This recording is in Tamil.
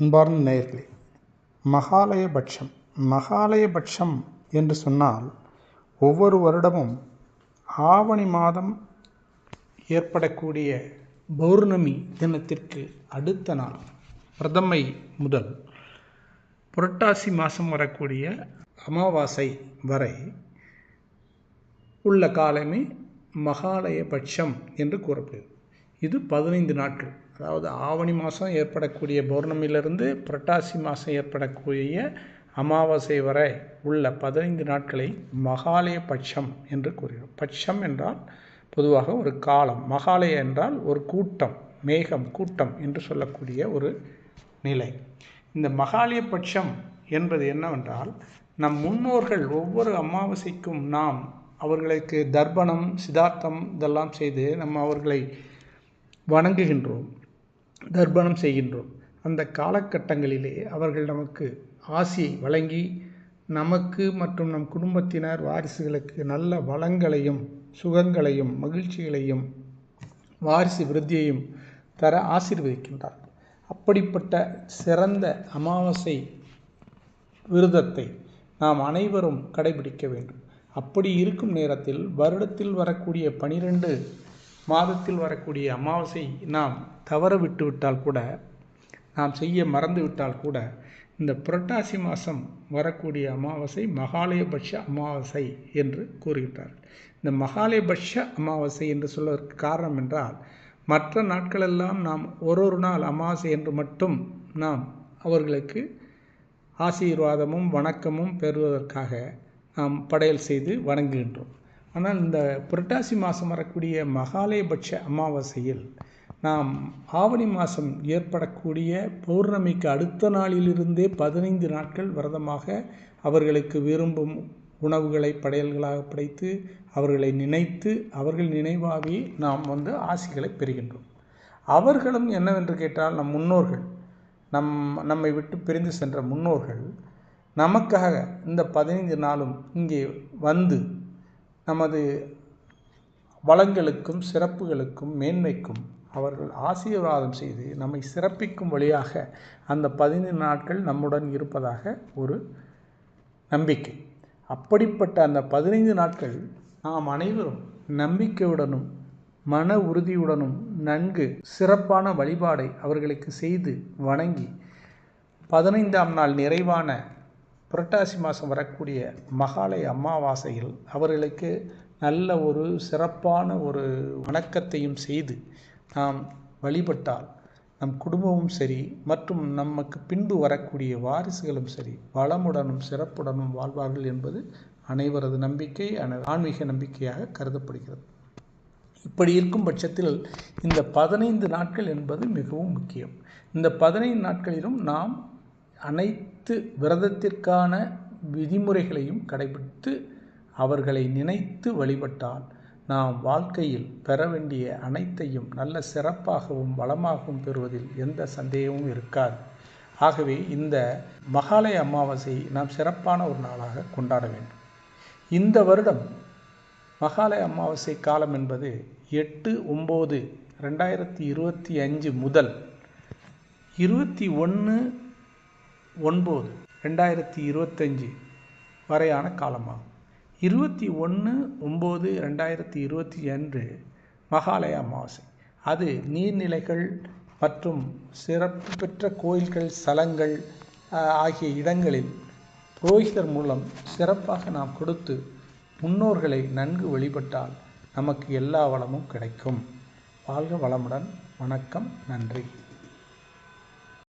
அன்பார்ந்த நேயர்களே மகாலயபட்சம் மகாலயபட்சம் என்று சொன்னால் ஒவ்வொரு வருடமும் ஆவணி மாதம் ஏற்படக்கூடிய பௌர்ணமி தினத்திற்கு அடுத்த நாள் பிரதமை முதல் புரட்டாசி மாதம் வரக்கூடிய அமாவாசை வரை உள்ள காலமே மகாலயபட்சம் என்று கூறப்படுகிறது. இது பதினைந்து நாட்கள். அதாவது ஆவணி மாதம் ஏற்படக்கூடிய பௌர்ணமியிலிருந்து புரட்டாசி மாதம் ஏற்படக்கூடிய அமாவாசை வரை உள்ள பதினைந்து நாட்களை மகாலய பட்சம் என்று கூறுகிறோம். பட்சம் என்றால் பொதுவாக ஒரு காலம். மகாலய என்றால் ஒரு கூட்டம் மேகம் கூட்டம் என்று சொல்லக்கூடிய ஒரு நிலை. இந்த மகாலய பட்சம் என்பது என்னவென்றால் நம் முன்னோர்கள் ஒவ்வொரு அமாவாசைக்கும் நாம் அவர்களுக்கு தர்ப்பணம் சிதார்த்தம் இதெல்லாம் செய்து நம்ம அவர்களை வணங்குகின்றோம் தர்ப்பணம் செய்கின்றோம். அந்த காலகட்டங்களிலே அவர்கள் நமக்கு ஆசியை வழங்கி நமக்கு மற்றும் நம் குடும்பத்தினர் வாரிசுகளுக்கு நல்ல வளங்களையும் சுகங்களையும் மகிழ்ச்சிகளையும் வாரிசு விருத்தியையும் தர ஆசீர்வதிக்கின்றார். அப்படிப்பட்ட சிறந்த அமாவாசை விரதத்தை நாம் அனைவரும் கடைபிடிக்க வேண்டும். அப்படி இருக்கும் நேரத்தில் வருடத்தில் வரக்கூடிய பனிரெண்டு மாதத்தில் வரக்கூடிய அமாவாசை நாம் தவற விட்டுவிட்டால் கூட நாம் செய்ய மறந்து விட்டால் கூட இந்த புரட்டாசி மாதம் வரக்கூடிய அமாவாசை மகாலயபட்ச அமாவாசை என்று கூறுகின்றார்கள். இந்த மகாலயபட்ச அமாவாசை என்று சொல்வதற்கு காரணம் என்றால் மற்ற நாட்களெல்லாம் நாம் ஒரு ஒரு நாள் அமாவாசை என்று மட்டும் நாம் அவர்களுக்கு ஆசீர்வாதமும் வணக்கமும் பெறுவதற்காக நாம் படையல் செய்து வணங்குகின்றோம். ஆனால் இந்த புரட்டாசி மாதம் வரக்கூடிய மகாலயபட்ச அமாவாசையில் நாம் ஆவணி மாதம் ஏற்படக்கூடிய பௌர்ணமிக்கு அடுத்த நாளிலிருந்தே பதினைந்து நாட்கள் விரதமாக அவர்களுக்கு விரும்பும் உணவுகளை படையல்களாக படைத்து அவர்களை நினைத்து அவர்கள் நினைவாகி நாம் வந்து ஆசிகளை பெறுகின்றோம். அவர்களும் என்னவென்று கேட்டால் நம் முன்னோர்கள் நம் நம்மை விட்டு பிரிந்து சென்ற முன்னோர்கள் நமக்காக இந்த பதினைந்து நாளும் இங்கே வந்து நமது வளங்களுக்கும் சிறப்புகளுக்கும் மேன்மைக்கும் அவர்கள் ஆசீர்வாதம் செய்து நம்மை சிறப்பிக்கும் வழியாக அந்த பதினைந்து நாட்கள் நம்முடன் இருப்பதாக ஒரு நம்பிக்கை. அப்படிப்பட்ட அந்த பதினைந்து நாட்கள் நாம் அனைவரும் நம்பிக்கையுடனும் மன உறுதியுடனும் நன்கு சிறப்பான வழிபாடை அவர்களுக்கு செய்து வணங்கி பதினைந்தாம் நாள் நிறைவான புரட்டாசி மாதம் வரக்கூடிய மகாலய அமாவாசையில் அவர்களுக்கு நல்ல ஒரு சிறப்பான ஒரு வணக்கத்தையும் செய்து நாம் வழிபட்டால் நம் குடும்பமும் சரி மற்றும் நமக்கு பின்பு வரக்கூடிய வாரிசுகளும் சரி வளமுடனும் சிறப்புடனும் வாழ்வார்கள் என்பது அனைவரது நம்பிக்கை ஆன்மீக நம்பிக்கையாக கருதப்படுகிறது. இப்படி இருக்கும் பட்சத்தில் இந்த பதினைந்து நாட்கள் என்பது மிகவும் முக்கியம். இந்த பதினைந்து நாட்களிலும் நாம் அனைத்து விரதத்திற்கான விதிமுறைகளையும் கடைபிடித்து அவர்களை நினைத்து வழிபட்டால் நாம் வாழ்க்கையில் பெற வேண்டிய அனைத்தையும் நல்ல சிறப்பாகவும் வளமாகவும் பெறுவதில் எந்த சந்தேகமும் இருக்காது. ஆகவே இந்த மகாலய அமாவாசை நாம் சிறப்பான ஒரு நாளாக கொண்டாட வேண்டும். இந்த வருடம் மகாலய அமாவாசை காலம் என்பது எட்டு ஒம்பது ரெண்டாயிரத்தி இருபத்தி அஞ்சு முதல் இருபத்தி ஒன்று ஒன்பது ரெண்டாயிரத்தி இருபத்தஞ்சி வரையான காலமாகும். இருபத்தி ஒன்று ஒம்பது ரெண்டாயிரத்தி இருபத்தி அன்று மகாலய அமாவாசை. அது நீர்நிலைகள் மற்றும் சிறப்பு பெற்ற கோயில்கள் ஸ்தலங்கள் ஆகிய இடங்களில் புரோகிதர் மூலம் சிறப்பாக நாம் கொடுத்து முன்னோர்களை நன்கு வழிபட்டால் நமக்கு எல்லா வளமும் கிடைக்கும். வாழ்க வளமுடன். வணக்கம். நன்றி.